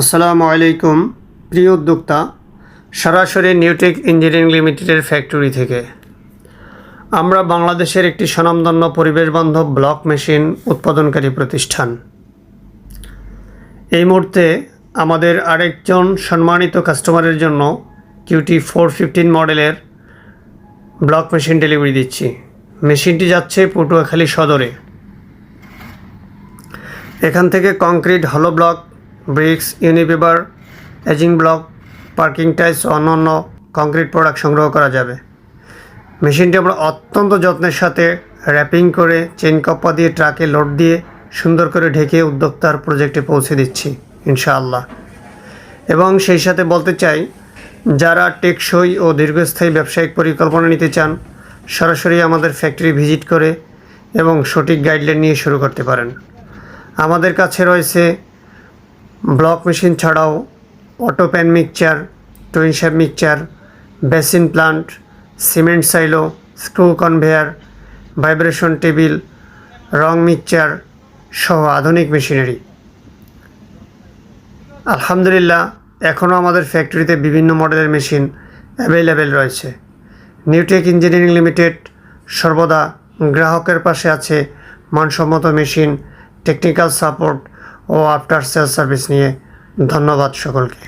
আসসালামু আলাইকুম, প্রিয় উদ্যোক্তা, সরাসরি নিউটেক ইঞ্জিনিয়ারিং লিমিটেডের ফ্যাক্টরি থেকে। আমরা বাংলাদেশের একটি স্বনামধন্য পরিবেশবান্ধব ব্লক মেশিন উৎপাদনকারী প্রতিষ্ঠান। এই মুহূর্তে আমাদের আরেকজন সম্মানিত কাস্টমারের জন্য কিউটি ফোর ফিফটিন মডেলের ব্লক মেশিন ডেলিভারি দিচ্ছি। মেশিনটি যাচ্ছে পটুয়াখালী সদরে। এখান থেকে কংক্রিট হলো block bricks unipaver edging block, parking tiles, অন্যান্য কংক্রিট প্রোডাক্ট সংগ্রহ করা যাবে। মেশিনটি আমরা অত্যন্ত যত্নের সাথে র্যাপিং করে চেন কপ্পা দিয়ে ট্রাকে লোড দিয়ে সুন্দর করে ঢেকে উদ্যোক্তার প্রজেক্টে পৌঁছে দিচ্ছি, ইনশাআল্লাহ। এবং সেই সাথে বলতে চাই, যারা টেকসই ও দীর্ঘস্থায়ী ব্যবসায়িক পরিকল্পনা নিতে চান, সরাসরি আমাদের ফ্যাক্টরি ভিজিট করে এবং সঠিক গাইডলাইন নিয়ে শুরু করতে পারেন। আমাদের কাছে রয়েছে ব্লক মেশিন ছাড়াও auto pan mixture, twin shape mixture, basin plant, cement silo, screw conveyor, vibration table, রং মিক্সচার সহ আধুনিক মেশিনারি। আলহামদুলিল্লাহ, এখনও আমাদের ফ্যাক্টরিতে বিভিন্ন মডেলের মেশিন অ্যাভেলেবেল রয়েছে। নিউটেক ইঞ্জিনিয়ারিং লিমিটেড সর্বদা গ্রাহকের পাশে আছে মানসম্মত মেশিন, টেকনিক্যাল সাপোর্ট ও আফটার সেল সার্ভিস নিয়ে ধন্যবাদ সকলকে